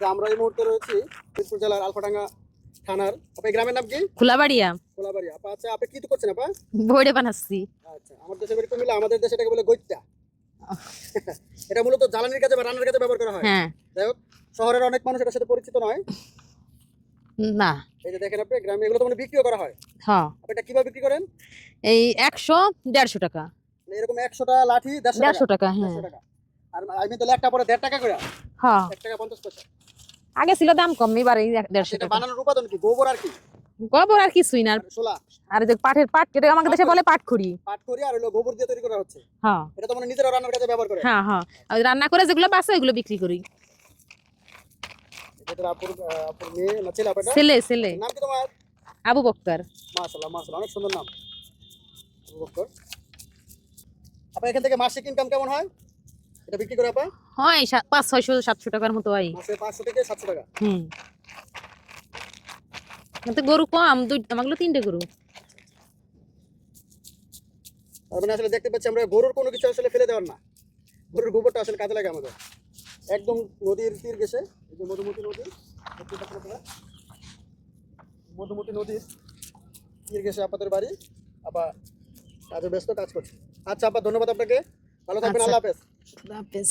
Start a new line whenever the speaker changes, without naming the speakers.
যে আমরা এই মুহূর্তে রয়েছি পিরপুর জেলার আলফাডাঙ্গা থানার। আপনি গ্রামের নাম কি?
খোলাবাড়িয়া।
কোলাবাড়ি আপা আচ্ছা আপনি কি তো করছেন আপা?
বইরে বানাচ্ছি।
আচ্ছা আমার দেশে বাড়ি কুমিল্লা আমাদের দেশে এটাকে বলে গৈত্যা এটা মূলত জ্বালানির কাজে বা রান্নার কাজে ব্যবহার করা হয়।
হ্যাঁ।
যাই হোক শহরের অনেক মানুষ এটার সাথে পরিচিত নয়।
না।
এই যে দেখেন আপনি গ্রামে এগুলো তো মানে বিক্রিও করা হয়।
হ্যাঁ।
আপনি এটা কীভাবে বিক্রি করেন?
এই একশো দেড়শো টাকা।
মানে এরকম একশোটা লাঠি দেড়শো টাকা?
হ্যাঁ।
আর আমি তো একটা পরে দেড় টাকা করে।
হ্যাঁ।
এক টাকা পঞ্চাশ পয়সা।
আগে ছিল দাম কম এবার এই দেড়শো টাকা।
বানানোর উপাদান কি? গোবর আর কি?
গোবর আর কিছুই না।
আর
যে পাটের পাট কেটে আমাকে দেশে বলে পাট খুঁড়ি
পাট করি আর হলো গোবর দিয়ে তৈরি করা হচ্ছে।
হ্যাঁ।
এটা তো মানে নিজেরা রান্নার কাজে ব্যবহার করে।
হ্যাঁ হ্যাঁ। আর রান্না করে যেগুলো বাঁচে ওইগুলো বিক্রি করি।
এটা আপুর আপুর মেয়ে না ছেলে আপনার
ছেলে ছেলে।
নাম কি তোমার?
আবু বক্কর।
মাশাআল্লাহ মাশাআল্লাহ অনেক সুন্দর নাম। আবু বকর। আপা এখান থেকে মাসিক ইনকাম কেমন হয়? এটা বিক্রি করে আপা?
হয় পাঁচ ছয়শো সাতশো টাকার মতো হয়।
মাসে পাঁচশো থেকে সাতশো টাকা।
হুম। গরু কম দুই আমাগুলো তিনটে গরু।
মানে আসলে দেখতে পাচ্ছি আমরা গরুর কোনো কিছু আসলে ফেলে দেওয়ার না। গরুর গোবরটা আসলে কাজে লাগে আমাদের। একদম নদীর তীর গেছে। এই যে মধুমতি নদী? মধুমতি নদীর তীর গেছে আপাদের বাড়ি। আবার কাজে ব্যস্ত কাজ করছে। আচ্ছা আপা ধন্যবাদ আপনাকে। ভালো থাকবেন
আচ্ছা।
আল্লাহ হাফেজ
হাফেজ